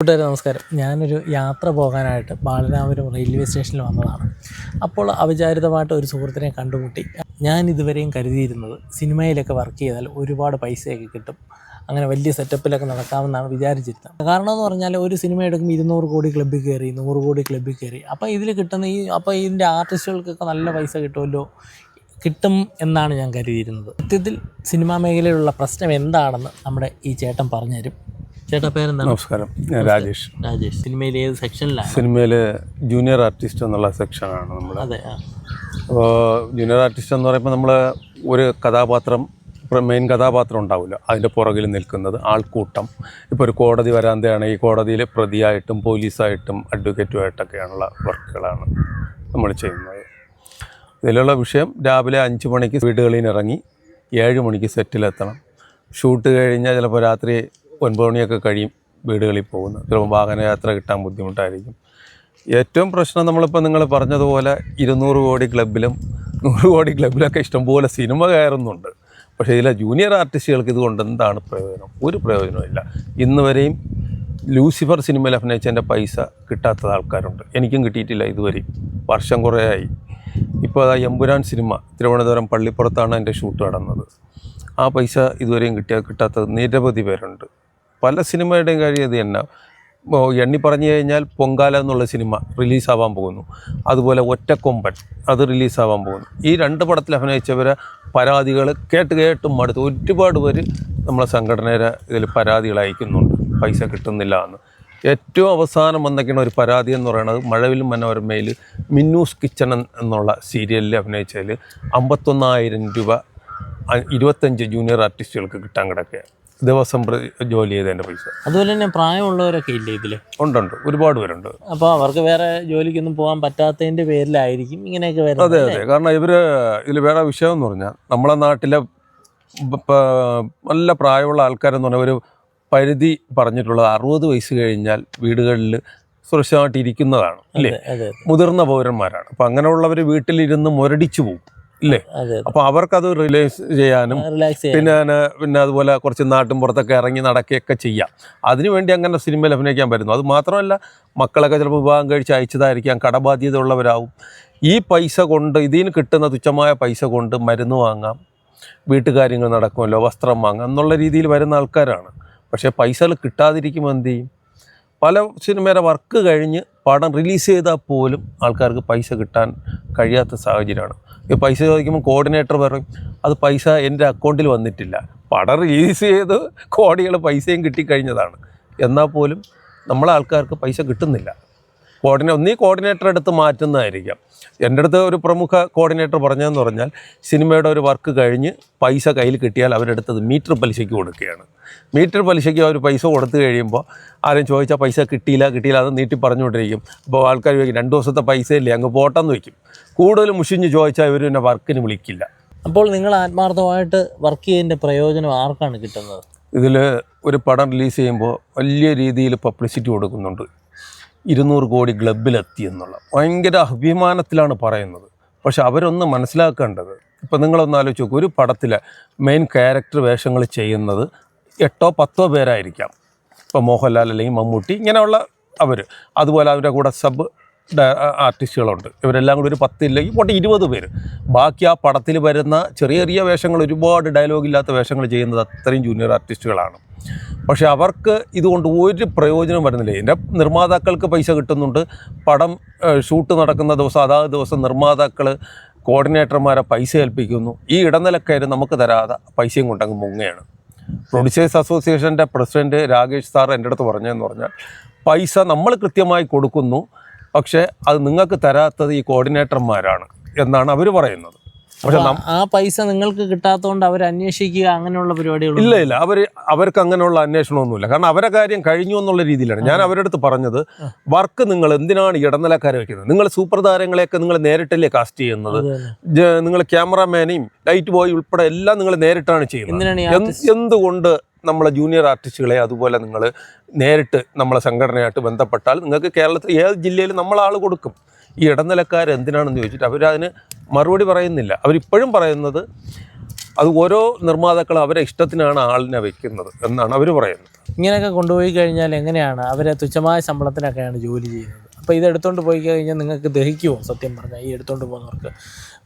കൂട്ടുകാരെ നമസ്കാരം. ഞാനൊരു യാത്ര പോകാനായിട്ട് ബാലരാമപുരം റെയിൽവേ സ്റ്റേഷനിൽ വന്നതാണ്. അപ്പോൾ അവിചാരിതമായിട്ട് ഒരു സുഹൃത്തിനെ കണ്ടുമുട്ടി. ഞാൻ ഇതുവരെയും കരുതിയിരുന്നത് സിനിമയിലൊക്കെ വർക്ക് ചെയ്താൽ ഒരുപാട് പൈസയൊക്കെ കിട്ടും. അങ്ങനെ വലിയ സെറ്റപ്പിലൊക്കെ നടക്കാമെന്നാണ് വിചാരിച്ചിരുന്നത്. കാരണം എന്ന് പറഞ്ഞാൽ ഒരു സിനിമ എടുക്കുമ്പോൾ ഇരുന്നൂറ് കോടി ക്ലബ്ബിൽ കയറി നൂറ് കോടി ക്ലബ്ബിൽ കയറി. അപ്പോൾ ഇതിൽ കിട്ടുന്ന ഈ അപ്പോൾ ഇതിന്റെ ആർട്ടിസ്റ്റുകൾക്കൊക്കെ നല്ല പൈസ കിട്ടുമല്ലോ? കിട്ടും എന്നാണ് ഞാൻ കരുതിയിരുന്നത്. സത്യത്തിൽ സിനിമാ മേഖലയിലുള്ള പ്രശ്നം എന്താണെന്ന് നമ്മുടെ ഈ ചേട്ടൻ പറഞ്ഞുതരും. ചേട്ടാ പേരെന്താണ്? നമസ്കാരം. ഞാൻ രാജേഷ്. രാജേഷ്. സിനിമയിൽ ഏത് സെക്ഷനിലാണ്? സിനിമയിൽ ജൂനിയർ ആർട്ടിസ്റ്റ് എന്നുള്ള സെക്ഷനാണ് നമ്മൾ അതെ അപ്പോൾ ജൂനിയർ ആർട്ടിസ്റ്റ് എന്ന് പറയുമ്പോൾ നമ്മൾ ഒരു കഥാപാത്രം മെയിൻ കഥാപാത്രം ഉണ്ടാവില്ല. അതിന്റെ പുറകിൽ നിൽക്കുന്നത് ആൾക്കൂട്ടം. ഇപ്പോൾ ഒരു കോടതി വരാന്തയാണ്. ഈ കോടതിയിലെ പ്രതിയായിട്ടും പോലീസായിട്ടും അഡ്വക്കേറ്റുമായിട്ടൊക്കെയാണുള്ള വർക്കുകളാണ് നമ്മൾ ചെയ്യുന്നത്. ഇതിലുള്ള വിഷയം രാവിലെ അഞ്ച് മണിക്ക് വീടുകളിൽ നിന്ന് ഇറങ്ങി ഏഴ് മണിക്ക് സെറ്റിലെത്തണം. ഷൂട്ട് കഴിഞ്ഞാൽ ചിലപ്പോൾ രാത്രി ഒൻപത് മണിയൊക്കെ കഴിയും വീടുകളിൽ പോകുന്നത്. ചിലപ്പോൾ വാഹനയാത്ര കിട്ടാൻ ബുദ്ധിമുട്ടായിരിക്കും. ഏറ്റവും പ്രശ്നം നമ്മളിപ്പോൾ നിങ്ങൾ പറഞ്ഞതുപോലെ ഇരുന്നൂറ് കോടി ക്ലബിലും നൂറ് കോടി ക്ലബിലൊക്കെ ഇഷ്ടംപോലെ സിനിമ കയറുന്നുണ്ട്. പക്ഷേ ഇതിലെ ജൂനിയർ ആർട്ടിസ്റ്റുകൾക്ക് ഇതുകൊണ്ട് എന്താണ് പ്രയോജനം? ഒരു പ്രയോജനമില്ല ഇന്ന് വരെയും ലൂസിഫർ സിനിമയിൽ അഭിനയിച്ചതിന്റെ പൈസ കിട്ടാത്ത ആൾക്കാരുണ്ട്. എനിക്കും കിട്ടിയിട്ടില്ല ഇതുവരെയും. വർഷം കുറേ ആയി ഇപ്പോൾ ആ എമ്പുരാൻ സിനിമ തിരുവനന്തപുരം പള്ളിപ്പുറത്താണ് എന്റെ ഷൂട്ട് നടന്നത്. ആ പൈസ ഇതുവരെയും കിട്ടിയ കിട്ടാത്ത നിരവധി പേരുണ്ട്. പല സിനിമയുടെയും കാര്യം ഇത് തന്നെ. എണ്ണി പറഞ്ഞു കഴിഞ്ഞാൽ പൊങ്കാല എന്നുള്ള സിനിമ റിലീസാവാൻ പോകുന്നു. അതുപോലെ ഒറ്റക്കൊമ്പൻ അത് റിലീസാവാൻ പോകുന്നു. ഈ രണ്ട് പടത്തിൽ അഭിനയിച്ചവരെ പരാതികൾ കേട്ട് കേട്ടും മടുത്ത്. ഒരുപാട് പേര് നമ്മളെ സംഘടനയുടെ ഇതിൽ പരാതികൾ അയക്കുന്നുണ്ട്. പൈസ കിട്ടുന്നില്ല എന്ന്. ഏറ്റവും അവസാനം വന്നൊക്കെയാണ് ഒരു പരാതി എന്ന് പറയുന്നത്. മഴവിൽ മനോരമയിൽ മിന്നൂസ് കിച്ചൺ എന്നുള്ള സീരിയലിൽ അഭിനയിച്ചതിൽ അമ്പത്തൊന്നായിരം രൂപ ഇരുപത്തഞ്ച് ജൂനിയർ ആർട്ടിസ്റ്റുകൾക്ക് കിട്ടാൻ കിടക്കുകയാണ്. ദിവസം ജോലി ചെയ്തതിന്റെ പൈസ. അതുപോലെ തന്നെ പ്രായമുള്ളവരൊക്കെ ഇല്ലേ ഇതിൽ? ഉണ്ടുണ്ട് ഒരുപാട് പേരുണ്ട്. അപ്പോൾ അവർക്ക് വേറെ ജോലിക്കൊന്നും പോകാൻ പറ്റാത്തതിന്റെ പേരിലായിരിക്കും ഇങ്ങനെയൊക്കെ വരുന്നത് അതെ അതെ. കാരണം ഇവർ ഇതിൽ വേറെ വിഷയം എന്ന് പറഞ്ഞാൽ നമ്മളെ നാട്ടിലെ നല്ല പ്രായമുള്ള ആൾക്കാരെന്ന് പറഞ്ഞാൽ ഒരു പരിധി പറഞ്ഞിട്ടുള്ളത് അറുപത് വയസ്സ് കഴിഞ്ഞാൽ വീടുകളിൽ സുരക്ഷിതമായിട്ട് ഇരിക്കുന്നതാണ് അല്ലേ? മുതിർന്ന പൗരന്മാരാണ്. അപ്പം അങ്ങനെയുള്ളവർ വീട്ടിലിരുന്ന് മുരടിച്ചു പോകും. ഇല്ലേ? അപ്പൊ അവർക്കത് റിലാക്സ് ചെയ്യാനും. പിന്നെ പിന്നെ അതുപോലെ കുറച്ച് നാട്ടും പുറത്തൊക്കെ ഇറങ്ങി നടക്കുകയൊക്കെ ചെയ്യാം. അതിനുവേണ്ടി അങ്ങനെ സിനിമയിൽ അഭിനയിക്കാൻ പറ്റുന്നു. അത് മാത്രമല്ല മക്കളൊക്കെ ചിലപ്പോൾ വിവാഹം കഴിച്ച് അയച്ചതായിരിക്കാം കടബാധ്യത ഉള്ളവരാവും ഈ പൈസ കൊണ്ട് ഇതിന് കിട്ടുന്ന തുച്ഛമായ പൈസ കൊണ്ട് മരുന്ന് വാങ്ങാം വീട്ടുകാര്യങ്ങൾ നടക്കുമല്ലോ വസ്ത്രം വാങ്ങാം എന്നുള്ള രീതിയിൽ വരുന്ന ആൾക്കാരാണ്. പക്ഷേ പൈസകൾ കിട്ടാതിരിക്കുമ്പോൾ എന്ത് ചെയ്യും? പല സിനിമയുടെ വർക്ക് കഴിഞ്ഞ് പടം റിലീസ് ചെയ്താൽ പോലും ആൾക്കാർക്ക് പൈസ കിട്ടാൻ കഴിയാത്ത സാഹചര്യമാണ്. പൈസ ചോദിക്കുമ്പോൾ കോർഡിനേറ്റർ പറയും അത് പൈസ എന്റെ അക്കൗണ്ടിൽ വന്നിട്ടില്ല. പടം റിലീസ് ചെയ്ത് കോടികൾ പൈസയും കിട്ടിക്കഴിഞ്ഞതാണ്. എന്നാൽ പോലും നമ്മളെ ആൾക്കാർക്ക് പൈസ കിട്ടുന്നില്ല. കോർഡിനേ ഒന്നീ കോർഡിനേറ്റർ എടുത്ത് മാറ്റുന്നതായിരിക്കാം. എന്റെ അടുത്ത് ഒരു പ്രമുഖ കോർഡിനേറ്റർ പറഞ്ഞതെന്ന് പറഞ്ഞാൽ സിനിമയുടെ ഒരു വർക്ക് കഴിഞ്ഞ് പൈസ കയ്യിൽ കിട്ടിയാൽ അവരെടുത്തത് മീറ്റർ പലിശയ്ക്ക് കൊടുക്കുകയാണ്. മീറ്റർ പലിശയ്ക്ക് അവർ പൈസ കൊടുത്തു കഴിയുമ്പോൾ ആരും ചോദിച്ചാൽ പൈസ കിട്ടിയില്ല കിട്ടിയില്ല അത് നീട്ടി പറഞ്ഞുകൊണ്ടിരിക്കും. അപ്പോൾ ആൾക്കാർ ചോദിക്കും രണ്ട് ദിവസത്തെ പൈസ ഇല്ലേ? അങ്ങ് പോട്ടെന്ന് വയ്ക്കും കൂടുതൽ മുഷിഞ്ഞ് ചോദിച്ചാൽ ഇവർ പിന്നെ വർക്കിന് വിളിക്കില്ല. അപ്പോൾ നിങ്ങൾ ആത്മാർത്ഥമായിട്ട് വർക്ക് ചെയ്യുന്ന പ്രയോജനം ആർക്കാണ് കിട്ടുന്നത്? ഇതിൽ ഒരു പടം റിലീസ് ചെയ്യുമ്പോൾ വലിയ രീതിയിൽ പബ്ലിസിറ്റി കൊടുക്കുന്നുണ്ട്. ഇരുന്നൂറ് കോടി ക്ലബിലെത്തി എന്നുള്ള. ഭയങ്കര അഭിമാനത്തിലാണ് പറയുന്നത്. പക്ഷെ അവരൊന്ന് മനസ്സിലാക്കേണ്ടത് ഇപ്പം നിങ്ങളൊന്ന് ആലോചിച്ച് നോക്കൂ ഒരു പടത്തിലെ മെയിൻ ക്യാരക്ടർ വേഷങ്ങൾ ചെയ്യുന്നത് എട്ടോ പത്തോ പേരായിരിക്കാം. ഇപ്പോൾ മോഹൻലാൽ അല്ലെങ്കിൽ മമ്മൂട്ടി ഇങ്ങനെയുള്ള അവർ അതുപോലെ അവരുടെ കൂടെ സബ് ആർട്ടിസ്റ്റുകളുണ്ട് ഇവരെല്ലാം കൂടി ഒരു പത്തില്ലെങ്കിൽ പോട്ടെ ഇരുപത് പേര്. ബാക്കി ആ പടത്തിൽ വരുന്ന ചെറിയ ചെറിയ വേഷങ്ങൾ ഒരുപാട് ഡയലോഗില്ലാത്ത വേഷങ്ങൾ ചെയ്യുന്നത് അത്രയും ജൂനിയർ ആർട്ടിസ്റ്റുകളാണ് പക്ഷേ അവർക്ക് ഇതുകൊണ്ട് ഒരു പ്രയോജനം വരുന്നില്ല. എന്റെ നിർമ്മാതാക്കൾക്ക് പൈസ കിട്ടുന്നുണ്ട്. പടം ഷൂട്ട് നടക്കുന്ന ദിവസം അതാത് ദിവസം നിർമ്മാതാക്കൾ കോർഡിനേറ്റർമാരെ പൈസ ഏൽപ്പിക്കുന്നു. ഈ ഇടനിലക്കാർ നമുക്ക് തരാതെ പൈസയും കൊണ്ടങ്ങ് മുങ്ങയാണ് പ്രൊഡ്യൂസേഴ്സ് അസോസിയേഷന്റെ പ്രസിഡന്റ് രാകേഷ് സാർ എന്റെ അടുത്ത് പറഞ്ഞതെന്ന് പറഞ്ഞാൽ പൈസ നമ്മൾ കൃത്യമായി കൊടുക്കുന്നു പക്ഷേ അത് നിങ്ങൾക്ക് തരാത്തത് ഈ കോർഡിനേറ്റർമാരാണ് എന്നാണ് അവർ പറയുന്നത്. ആ പൈസ നിങ്ങൾക്ക് കിട്ടാത്തതുകൊണ്ട് അവർ അന്വേഷിക്കുക അങ്ങനെയുള്ള പരിപാടികൾ ഇല്ല ഇല്ല. അവർ അവർക്ക് അങ്ങനെയുള്ള അന്വേഷണമൊന്നുമില്ല. കാരണം അവരെ കാര്യം കഴിഞ്ഞു എന്നുള്ള രീതിയിലാണ്. ഞാൻ അവരുടെ അടുത്ത് പറഞ്ഞത് വർക്ക് നിങ്ങൾ എന്തിനാണ് ഇടനിലക്കാരെ വെക്കുന്നത്? നിങ്ങൾ സൂപ്പർ താരങ്ങളെയൊക്കെ നിങ്ങൾ നേരിട്ടല്ലേ കാസ്റ്റ് ചെയ്യുന്നത്? നിങ്ങൾ ക്യാമറാമാനെയും ലൈറ്റ് ബോയ് ഉൾപ്പെടെ എല്ലാം നിങ്ങൾ നേരിട്ടാണ് ചെയ്യുന്നത്. എന്തുകൊണ്ട് നമ്മളെ ജൂനിയർ ആർട്ടിസ്റ്റുകളെ അതുപോലെ നിങ്ങൾ നേരിട്ട് നമ്മളെ സംഘടനയായിട്ട് ബന്ധപ്പെട്ടാൽ നിങ്ങൾക്ക് കേരളത്തിൽ ഏത് ജില്ലയിലും നമ്മൾ ആൾ കൊടുക്കും. ഈ ഇടനിലക്കാർ എന്തിനാണെന്ന് ചോദിച്ചിട്ട് അവരതിന് മറുപടി പറയുന്നില്ല. അവരിപ്പോഴും പറയുന്നത് അത് ഓരോ നിർമ്മാതാക്കൾ അവരെ ഇഷ്ടത്തിനാണ് ആളിനെ വെക്കുന്നത് എന്നാണ് അവർ പറയുന്നത്. ഇങ്ങനെയൊക്കെ കൊണ്ടുപോയി കഴിഞ്ഞാൽ എങ്ങനെയാണ്? അവരെ തുച്ഛമായ ശമ്പളത്തിനൊക്കെയാണ് ജോലി ചെയ്യുന്നത്. അപ്പോൾ ഇത് എടുത്തുകൊണ്ട് പോയി കഴിഞ്ഞാൽ നിങ്ങൾക്ക് ദഹിക്കുമോ സത്യം പറഞ്ഞാൽ ഈ എടുത്തുകൊണ്ട് പോകുന്നവർക്ക്.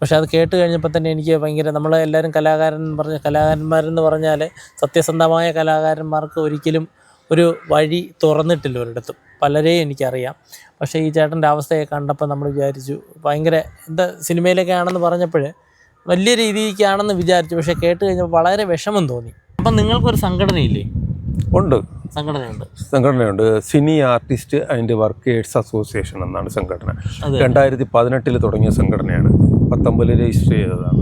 പക്ഷേ അത് കേട്ട് കഴിഞ്ഞപ്പോൾ തന്നെ എനിക്ക് ഭയങ്കര നമ്മൾ എല്ലാവരും കലാകാരൻ പറഞ്ഞ കലാകാരന്മാരെന്ന് പറഞ്ഞാൽ സത്യസന്ധമായ കലാകാരന്മാർക്ക് ഒരിക്കലും ഒരു വഴി തുറന്നിട്ടില്ല ഒരിടത്തും. പലരെയും എനിക്കറിയാം. പക്ഷേ ഈ ചേട്ടന്റെ അവസ്ഥയെ കണ്ടപ്പോൾ നമ്മൾ വിചാരിച്ചു ഭയങ്കര എന്താ സിനിമയിലൊക്കെ ആണെന്ന് പറഞ്ഞപ്പോൾ വലിയ രീതിക്കാണെന്ന് വിചാരിച്ചു. പക്ഷേ കേട്ട് കഴിഞ്ഞപ്പോൾ വളരെ വിഷമം തോന്നി. അപ്പം നിങ്ങൾക്കൊരു സംഘടനയില്ലേ? ഉണ്ട്. സംഘടനയുണ്ട്. സംഘടനയുണ്ട്. Cine artist and workers association എന്നാണ് സംഘടന. രണ്ടായിരത്തി പതിനെട്ടിൽ തുടങ്ങിയ സംഘടനയാണ്. പത്തൊമ്പതിൽ രജിസ്റ്റർ ചെയ്തതാണ്.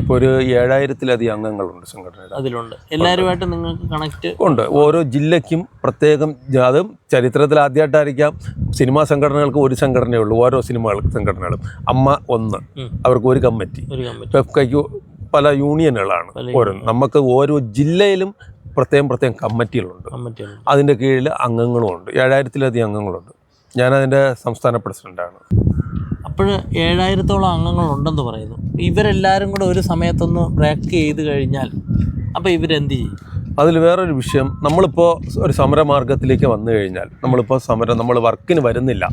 ഇപ്പോൾ ഒരു ഏഴായിരത്തിലധികം അംഗങ്ങളുണ്ട് സംഘടനയുടെ. അതിലുണ്ട്. എല്ലാവരുമായിട്ട് നിങ്ങൾക്ക് കണക്ട് ഉണ്ട്. ഓരോ ജില്ലയ്ക്കും പ്രത്യേകം അത് ചരിത്രത്തിൽ ആദ്യമായിട്ടായിരിക്കാം സിനിമാ സംഘടനകൾക്ക് ഒരു സംഘടനയേ ഉള്ളൂ ഓരോ സിനിമകൾ സംഘടനകളും. അമ്മ ഒന്ന്. അവർക്ക് ഒരു കമ്മിറ്റി. പെഫ്കയ്ക്ക് പല യൂണിയനുകളാണ് ഓരോ നമുക്ക് ഓരോ ജില്ലയിലും പ്രത്യേകം പ്രത്യേകം കമ്മിറ്റികളുണ്ട്. കമ്മിറ്റി അതിന്റെ കീഴിൽ അംഗങ്ങളും ഉണ്ട് ഏഴായിരത്തിലധികം അംഗങ്ങളുണ്ട്. ഞാനതിന്റെ സംസ്ഥാന പ്രസിഡന്റാണ് അപ്പോൾ ഏഴായിരത്തോളം അംഗങ്ങളുണ്ടെന്ന് പറയുന്നു. ഇവരെല്ലാവരും കൂടെ ഒരു സമയത്തൊന്ന് ബ്രേക്ക് ചെയ്ത് കഴിഞ്ഞാൽ അപ്പോൾ ഇവരെന്ത് ചെയ്യും? അതിൽ വേറൊരു വിഷയം. നമ്മളിപ്പോൾ ഒരു സമരമാർഗത്തിലേക്ക് വന്നു കഴിഞ്ഞാൽ നമ്മളിപ്പോൾ സമരം നമ്മൾ വർക്കിന് വരുന്നില്ല.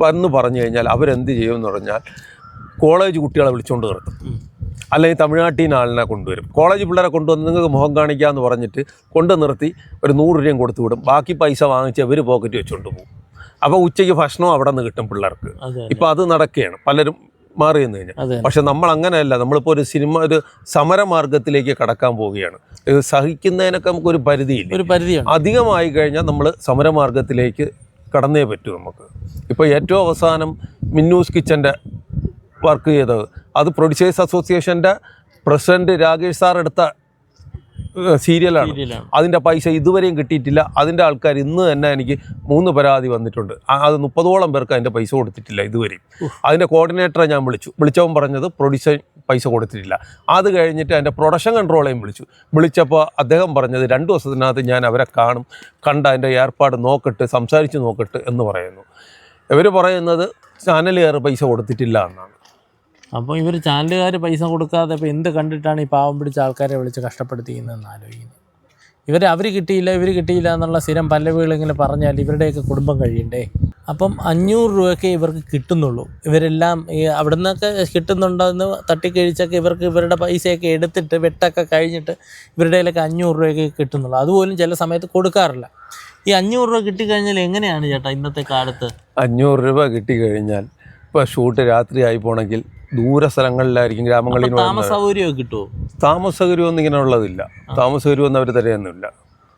വന്ന് പറഞ്ഞു കഴിഞ്ഞാൽ അവരെന്ത് ചെയ്യുമെന്ന് പറഞ്ഞാൽ കോളേജ് കുട്ടികളെ വിളിച്ചുകൊണ്ട് നിർത്തും. അല്ലെങ്കിൽ തമിഴ്നാട്ടിൽ നിന്ന് ആളിനെ കൊണ്ടുവരും. കോളേജ് പിള്ളേരെ കൊണ്ടുവന്ന് നിങ്ങൾക്ക് മുഖം കാണിക്കാമെന്ന് പറഞ്ഞിട്ട് കൊണ്ടു നിർത്തി ഒരു നൂറ് രൂപയും കൊടുത്തു വിടും. ബാക്കി പൈസ വാങ്ങിച്ച് അവർ പോക്കറ്റ് വെച്ചുകൊണ്ട് പോകും. അപ്പോൾ ഉച്ചയ്ക്ക് ഭക്ഷണം അവിടെ നിന്ന് കിട്ടും പിള്ളേർക്ക്. ഇപ്പം അത് നടക്കുകയാണ്. പലരും മാറി എന്ന് കഴിഞ്ഞാൽ. പക്ഷെ നമ്മൾ അങ്ങനെയല്ല നമ്മളിപ്പോൾ ഒരു സിനിമ ഒരു സമരമാർഗത്തിലേക്ക് കടക്കാൻ പോവുകയാണ്. ഇത് സഹിക്കുന്നതിനൊക്കെ നമുക്കൊരു പരിധിയില്ല. ഒരു പരിധി അധികമായി കഴിഞ്ഞാൽ നമ്മൾ സമരമാർഗത്തിലേക്ക് കടന്നേ പറ്റൂ നമുക്ക്. ഇപ്പോൾ ഏറ്റവും അവസാനം മിന്നൂസ് കിച്ചന്റെ വർക്ക് ചെയ്തത്. അത് പ്രൊഡ്യൂസേഴ്സ് അസോസിയേഷന്റെ പ്രസിഡന്റ് രാകേഷ് സാർ എടുത്ത സീരിയലാണ്. അതിന്റെ അതിന്റെ പൈസ ഇതുവരെയും കിട്ടിയിട്ടില്ല. അതിന്റെ ആൾക്കാർ ഇന്ന് തന്നെ എനിക്ക് മൂന്ന് പരാതി വന്നിട്ടുണ്ട്. അത് മുപ്പതോളം പേർക്ക് അതിന്റെ പൈസ കൊടുത്തിട്ടില്ല ഇതുവരെയും. അതിന്റെ കോർഡിനേറ്ററെ ഞാൻ വിളിച്ചു. വിളിച്ചവൻ പറഞ്ഞത് പ്രൊഡ്യൂസർ പൈസ കൊടുത്തിട്ടില്ല. അത് കഴിഞ്ഞിട്ട് അതിന്റെ പ്രൊഡക്ഷൻ കൺട്രോളേയും വിളിച്ചു. വിളിച്ചപ്പോൾ അദ്ദേഹം പറഞ്ഞത് രണ്ട് ദിവസത്തിനകത്ത് ഞാൻ അവരെ കാണും കണ്ട അതിന്റെ ഏർപ്പാട് നോക്കട്ട് സംസാരിച്ച് നോക്കട്ട് എന്ന് പറയുന്നു. ഇവർ പറയുന്നത് ചാനലുകാർ പൈസ കൊടുത്തിട്ടില്ല എന്നാണ്. അപ്പോൾ ഇവർ ചാനലുകാർ പൈസ കൊടുക്കാതെ ഇപ്പോൾ എന്ത് കണ്ടിട്ടാണ് ഈ പാവം പിടിച്ച ആൾക്കാരെ വിളിച്ച് കഷ്ടപ്പെടുത്തിയെന്ന് ആലോചിക്കുന്നത് ഇവർ അവർ കിട്ടിയില്ല ഇവർ കിട്ടിയില്ല എന്നുള്ള സ്ഥിരം പല്ലവികളിങ്ങനെ പറഞ്ഞാൽ ഇവരുടെയൊക്കെ കുടുംബം കഴിയണ്ടേ? അപ്പം അഞ്ഞൂറ് രൂപയൊക്കെ ഇവർക്ക് കിട്ടുന്നുള്ളൂ. ഇവരെല്ലാം ഈ അവിടെ നിന്നൊക്കെ കിട്ടുന്നുണ്ടെന്ന് തട്ടിക്കഴിച്ചൊക്കെ ഇവർക്ക് ഇവരുടെ പൈസയൊക്കെ എടുത്തിട്ട് വെട്ടൊക്കെ കഴിഞ്ഞിട്ട് ഇവരുടെ കയ്യിലൊക്കെ അഞ്ഞൂറ് രൂപയൊക്കെ കിട്ടുന്നുള്ളൂ. അതുപോലും ചില സമയത്ത് കൊടുക്കാറില്ല. ഈ അഞ്ഞൂറ് രൂപ കിട്ടിക്കഴിഞ്ഞാൽ എങ്ങനെയാണ് ചേട്ടാ ഇന്നത്തെ കാലത്ത്? അഞ്ഞൂറ് രൂപ കിട്ടിക്കഴിഞ്ഞാൽ ഇപ്പോൾ ഷൂട്ട് രാത്രി ആയി പോണെങ്കിൽ ദൂര സ്ഥലങ്ങളിലായിരിക്കും ഗ്രാമങ്ങളിൽ താമസ സൗകര്യം കിട്ടുമോ താമസ സൗകര്യമൊന്നും ഇങ്ങനെ ഉള്ളതില്ല. താമസ സൗകര്യമൊന്നും അവർ തരുന്നില്ല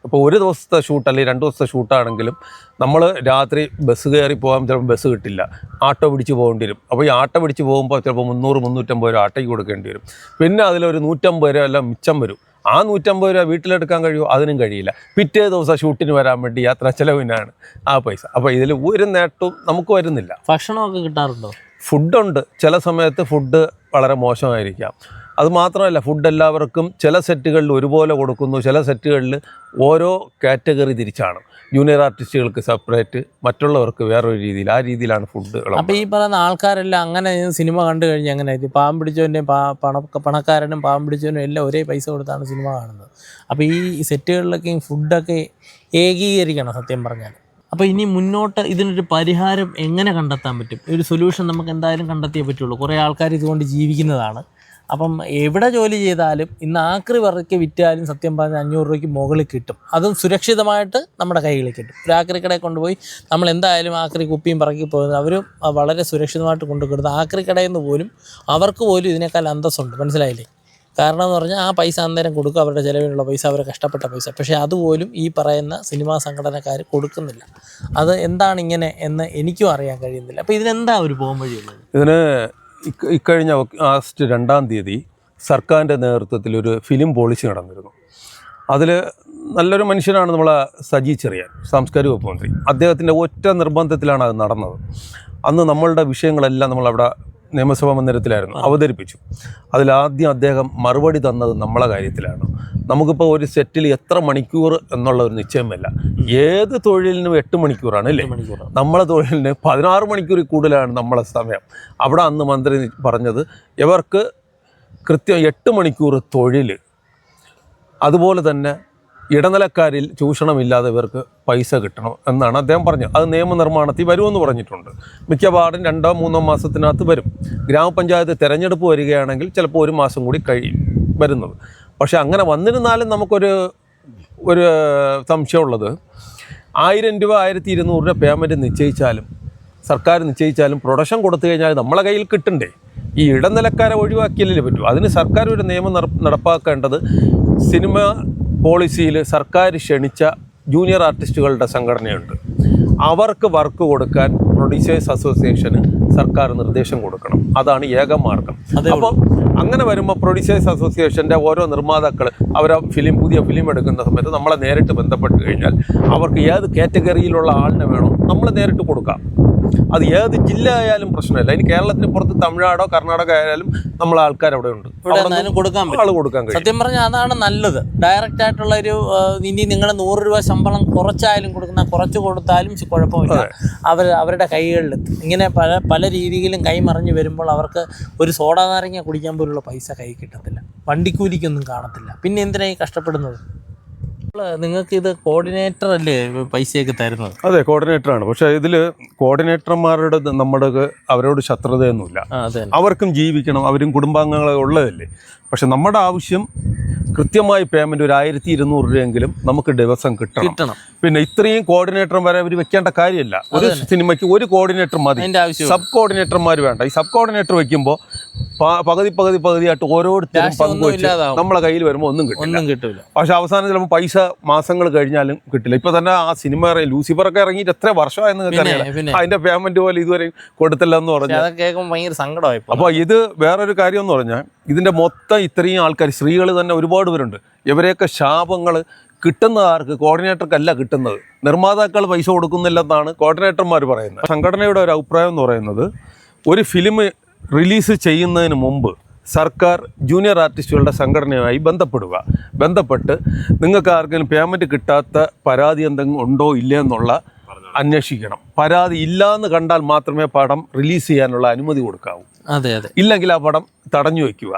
അപ്പോൾ ഒരു ദിവസത്തെ ഷൂട്ട് അല്ലെങ്കിൽ രണ്ട് ദിവസത്തെ ഷൂട്ടാണെങ്കിലും നമ്മൾ രാത്രി ബസ് കയറി പോകാൻ ചിലപ്പോൾ ബസ് കിട്ടില്ല. ആട്ടോ പിടിച്ച് പോകേണ്ടി വരും. അപ്പോൾ ഈ ആട്ടോ പിടിച്ച് പോകുമ്പോൾ ചിലപ്പോൾ മുന്നൂറ് മുന്നൂറ്റമ്പത് രൂപ ആട്ടയ്ക്ക് കൊടുക്കേണ്ടി വരും. പിന്നെ അതിലൊരു നൂറ്റമ്പത് രൂപ എല്ലാം മിച്ചം വരും. ആ നൂറ്റമ്പത് രൂപ വീട്ടിലെടുക്കാൻ കഴിയുമോ? അതിനും കഴിയില്ല. പിറ്റേ ദിവസം ഷൂട്ടിന് വരാൻ വേണ്ടി യാത്രാ ചെലവിനാണ് ആ പൈസ. അപ്പോൾ ഇതിൽ ഒരു നേട്ടവും നമുക്ക് വരുന്നില്ല. ഭക്ഷണമൊക്കെ കിട്ടാറുണ്ടോ? ഫുഡുണ്ട്. ചില സമയത്ത് ഫുഡ് വളരെ മോശമായിരിക്കാം. അത് മാത്രമല്ല ഫുഡ് എല്ലാവർക്കും ചില സെറ്റുകളിൽ ഒരുപോലെ കൊടുക്കുന്നു. ചില സെറ്റുകളിൽ ഓരോ കാറ്റഗറി തിരിച്ചാണ്. ജൂനിയർ ആർട്ടിസ്റ്റുകൾക്ക് സെപ്പറേറ്റ് മറ്റുള്ളവർക്ക് വേറൊരു രീതിയിൽ. ആ രീതിയിലാണ് ഫുഡ് അപ്പോൾ ഈ പറയുന്ന ആൾക്കാരെല്ലാം അങ്ങനെ സിനിമ കണ്ടു കഴിഞ്ഞാൽ അങ്ങനെ ഇത് പാവം പിടിച്ചവന്റെയും പാ പണ പണക്കാരനും പാവം പിടിച്ചവനും എല്ലാം ഒരേ പൈസ കൊടുത്താണ് സിനിമ കാണുന്നത്. അപ്പോൾ ഈ സെറ്റുകളിലൊക്കെ ഫുഡൊക്കെ ഏകീകരിക്കണം സത്യം പറഞ്ഞാൽ അപ്പോൾ ഇനി മുന്നോട്ട് ഇതിനൊരു പരിഹാരം എങ്ങനെ കണ്ടെത്താൻ പറ്റും? ഒരു സൊല്യൂഷൻ നമുക്ക് എന്തായാലും കണ്ടെത്തിയേ പറ്റുള്ളൂ. കുറേ ആൾക്കാർ ഇതുകൊണ്ട് ജീവിക്കുന്നതാണ്. അപ്പം എവിടെ ജോലി ചെയ്താലും ഇന്ന് ആക്രി വറയ്ക്ക് വിറ്റാലും സത്യം പറഞ്ഞാൽ അഞ്ഞൂറ് രൂപയ്ക്ക് മുകളിൽ കിട്ടും. അതും സുരക്ഷിതമായിട്ട് നമ്മുടെ കൈകളിൽ കിട്ടും. ഒരു ആക്രി കടയിൽ കൊണ്ടുപോയി നമ്മൾ എന്തായാലും ആക്രി കുപ്പിയും പറക്കി പോകുന്നത് അവരും വളരെ സുരക്ഷിതമായിട്ട് കൊണ്ടുകൊടുത്ത് ആക്രി കടയിൽ നിന്ന് പോലും അവർക്ക് പോലും ഇതിനേക്കാൾ അന്തസ്സുണ്ട്. മനസ്സിലായില്ലേ? കാരണം എന്ന് പറഞ്ഞാൽ ആ പൈസ അന്നേരം കൊടുക്കുക അവരുടെ ചിലവിനുള്ള പൈസ അവരെ കഷ്ടപ്പെട്ട പൈസ. പക്ഷേ അതുപോലും ഈ പറയുന്ന സിനിമാ സംഘടനക്കാർ കൊടുക്കുന്നില്ല. അത് എന്താണ് ഇങ്ങനെ എന്ന് എനിക്കും അറിയാൻ കഴിയുന്നില്ല. അപ്പോൾ ഇതിനെന്താ ഒരു വഴിയുള്ളത് ഇതിന് ഇക്ക- ഇക്കഴിഞ്ഞ ആഗസ്റ്റ് രണ്ടാം തീയതി സർക്കാരിന്റെ നേതൃത്വത്തിൽ ഒരു ഫിലിം പോളിസി നടന്നിരുന്നു. അതിൽ നല്ലൊരു മനുഷ്യനാണ് നമ്മളെ സജി ചെറിയാൻ സാംസ്കാരിക വകുപ്പ് മന്ത്രി. അദ്ദേഹത്തിന്റെ ഒറ്റ നിർബന്ധത്തിലാണ് അത് നടന്നത്. അന്ന് നമ്മളുടെ വിഷയങ്ങളെല്ലാം നമ്മളവിടെ നിയമസഭാ മന്ദിരത്തിലായിരുന്നു. അവതരിപ്പിച്ചു. അതിലാദ്യം അദ്ദേഹം മറുപടി തന്നത് നമ്മളെ കാര്യത്തിലാണ്. നമുക്കിപ്പോൾ ഒരു സെറ്റിൽ എത്ര മണിക്കൂർ എന്നുള്ള ഒരു നിശ്ചയമല്ല. ഏത് തൊഴിലിനും എട്ട് മണിക്കൂറാണ് അല്ലേ? നമ്മളെ തൊഴിലിന് പതിനാറ് മണിക്കൂറിൽ കൂടുതലാണ് നമ്മളെ സമയം. അവിടെ അന്ന് മന്ത്രി പറഞ്ഞത് ഇവർക്ക് കൃത്യം എട്ട് മണിക്കൂർ തൊഴിൽ അതുപോലെ തന്നെ ഇടനിലക്കാരിൽ ചൂഷണമില്ലാതെ ഇവർക്ക് പൈസ കിട്ടണം എന്നാണ് അദ്ദേഹം പറഞ്ഞത്. അത് നിയമനിർമ്മാണത്തിൽ വരുമെന്ന് പറഞ്ഞിട്ടുണ്ട്. മിക്കവാറും രണ്ടോ മൂന്നോ മാസത്തിനകത്ത് വരും. ഗ്രാമപഞ്ചായത്ത് തിരഞ്ഞെടുപ്പ് വരികയാണെങ്കിൽ ചിലപ്പോൾ ഒരു മാസം കൂടി കഴിയും വരുന്നത്. പക്ഷേ അങ്ങനെ വന്നിരുന്നാലും നമുക്കൊരു ഒരു സംശയമുള്ളത്. ആയിരം രൂപ ആയിരത്തി ഇരുന്നൂറ് രൂപ പേയ്മെന്റ് നിശ്ചയിച്ചാലും സർക്കാർ നിശ്ചയിച്ചാലും പ്രൊഡക്ഷൻ കൊടുത്തു കഴിഞ്ഞാൽ നമ്മളെ കയ്യിൽ കിട്ടണ്ടേ? ഈ ഇടനിലക്കാരെ ഒഴിവാക്കിയല്ലേ പറ്റൂ. അതിന് സർക്കാർ ഒരു നിയമം നടപ്പാക്കേണ്ടത്. സിനിമ പോളിസിയിൽ സർക്കാർ ക്ഷണിച്ച ജൂനിയർ ആർട്ടിസ്റ്റുകളുടെ സംഘടനയുണ്ട്. അവർക്ക് വർക്ക് കൊടുക്കാൻ പ്രൊഡ്യൂസേഴ്സ് അസോസിയേഷന് സർക്കാർ നിർദ്ദേശം കൊടുക്കണം. അതാണ് ഏക മാർഗം. അപ്പം അങ്ങനെ വരുമ്പോൾ പ്രൊഡ്യൂസേഴ്സ് അസോസിയേഷന്റെ ഓരോ നിർമ്മാതാക്കൾ അവർ ഫിലിം പുതിയ ഫിലിം എടുക്കുന്ന സമയത്ത് നമ്മളെ നേരിട്ട് ബന്ധപ്പെട്ട് കഴിഞ്ഞാൽ അവർക്ക് ഏത് കാറ്റഗറിയിലുള്ള ആളിനെ വേണോ നമ്മൾ നേരിട്ട് കൊടുക്കാം. അത് ഏത് ജില്ല ആയാലും പ്രശ്നമില്ല. ഇനി കേരളത്തിന് പുറത്ത് തമിഴ്നാടോ കർണാടക ആയാലും നമ്മളെ ആൾക്കാർ അവിടെ ഉണ്ട് കൊടുക്കാൻ ആൾ കൊടുക്കാൻ കഴിയും. സത്യം പറഞ്ഞാൽ അതാണ് നല്ലത്. ഡയറക്റ്റ് ആയിട്ടുള്ള ഒരു ഇനി നിങ്ങൾ നൂറ് രൂപ ശമ്പളം കുറച്ചായാലും കൊടുക്കുന്ന കുറച്ച് കൊടുത്താലും കുഴപ്പമില്ല. അവർ അവരുടെ കൈകളിലെത്തും. ഇങ്ങനെ പല പല രീതിയിലും കൈമറിഞ്ഞ് വരുമ്പോൾ അവർക്ക് ഒരു സോഡ നാരങ്ങ കുടിക്കാൻ പോലുള്ള പൈസ കൈ കിട്ടത്തില്ല. വണ്ടിക്കൂലിക്കൊന്നും കാണത്തില്ല. പിന്നെ എന്തിനായി കഷ്ടപ്പെടുന്നത്? നിങ്ങൾക്ക് ഇത് കോർഡിനേറ്റർ അല്ലേ പൈസയൊക്കെ തരുന്നത്? അതെ കോർഡിനേറ്ററാണ് പക്ഷെ ഇതിൽ കോർഡിനേറ്റർമാരുടെ നമ്മുടെ അവരോട് ശത്രുതയൊന്നുമില്ല. അവർക്കും ജീവിക്കണം അവരും കുടുംബാംഗങ്ങളെ ഉള്ളതല്ലേ. പക്ഷെ നമ്മുടെ ആവശ്യം കൃത്യമായി പേയ്മെന്റ് ഒരു ആയിരത്തി ഇരുന്നൂറ് രൂപയെങ്കിലും നമുക്ക് ദിവസം കിട്ടണം. കിട്ടണം. പിന്നെ ഇത്രയും കോർഡിനേറ്റർ വരെ അവർ വെക്കേണ്ട കാര്യമില്ല. ഒരു സിനിമയ്ക്ക് ഒരു കോർഡിനേറ്റർ മതി. സബ് കോർഡിനേറ്റർമാർ വേണ്ട. ഈ സബ് കോർഡിനേറ്റർ വെക്കുമ്പോൾ പകുതി പകുതി പകുതിയായിട്ട് ഓരോരുത്തരും പങ്കുവെച്ച്. നമ്മളെ കയ്യിൽ വരുമ്പോൾ ഒന്നും കിട്ടില്ല. ഒന്നും കിട്ടൂല. പക്ഷെ അവസാനം ചിലപ്പോൾ പൈസ മാസങ്ങൾ കഴിഞ്ഞാലും കിട്ടില്ല. ഇപ്പൊ തന്നെ ആ സിനിമ ഇറങ്ങി ലൂസിഫറൊക്കെ ഇറങ്ങിയിട്ട് എത്ര വർഷമായെന്ന് അറിയാം അതിന്റെ പേയ്മെന്റ് പോലെ ഇതുവരെ കൊടുത്തില്ല എന്ന് പറഞ്ഞു അപ്പൊ. ഇത് വേറൊരു കാര്യം എന്ന് പറഞ്ഞാൽ ഇതിന്റെ മൊത്തം ഇത്രയും ആൾക്കാർ സ്ത്രീകൾ തന്നെ ഒരുപാട് പേരുണ്ട്. ഇവരെയൊക്കെ ശാപങ്ങൾ കിട്ടുന്ന ആർക്ക്? കോർഡിനേറ്റർക്കല്ല കിട്ടുന്നത്. നിർമ്മാതാക്കൾ പൈസ കൊടുക്കുന്നില്ലെന്നാണ് കോർഡിനേറ്റർമാർ പറയുന്നത്. സംഘടനയുടെ ഒരു അഭിപ്രായം എന്ന് പറയുന്നത് ഒരു ഫിലിം റിലീസ് ചെയ്യുന്നതിന് മുമ്പ് സർക്കാർ ജൂനിയർ ആർട്ടിസ്റ്റുകളുടെ സംഘടനയുമായി ബന്ധപ്പെടുക. ബന്ധപ്പെട്ട് നിങ്ങൾക്ക് ആർക്കെങ്കിലും പേയ്മെന്റ് കിട്ടാത്ത പരാതി എന്തെങ്കിലും ഉണ്ടോ ഇല്ലേ എന്നുള്ള അന്വേഷിക്കണം. പരാതി ഇല്ല എന്ന് കണ്ടാൽ മാത്രമേ പടം റിലീസ് ചെയ്യാനുള്ള അനുമതി കൊടുക്കാവൂ. അതെ അതെ. ഇല്ലെങ്കിൽ ആ പടം തടഞ്ഞു വെക്കുക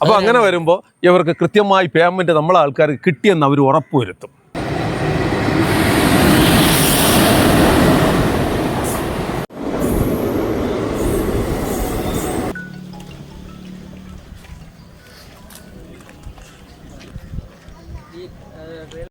അപ്പോൾ അങ്ങനെ വരുമ്പോൾ ഇവർക്ക് കൃത്യമായി പേയ്മെന്റ് നമ്മളെ ആൾക്കാർക്ക് കിട്ടിയെന്ന് അവർ ഉറപ്പുവരുത്തും.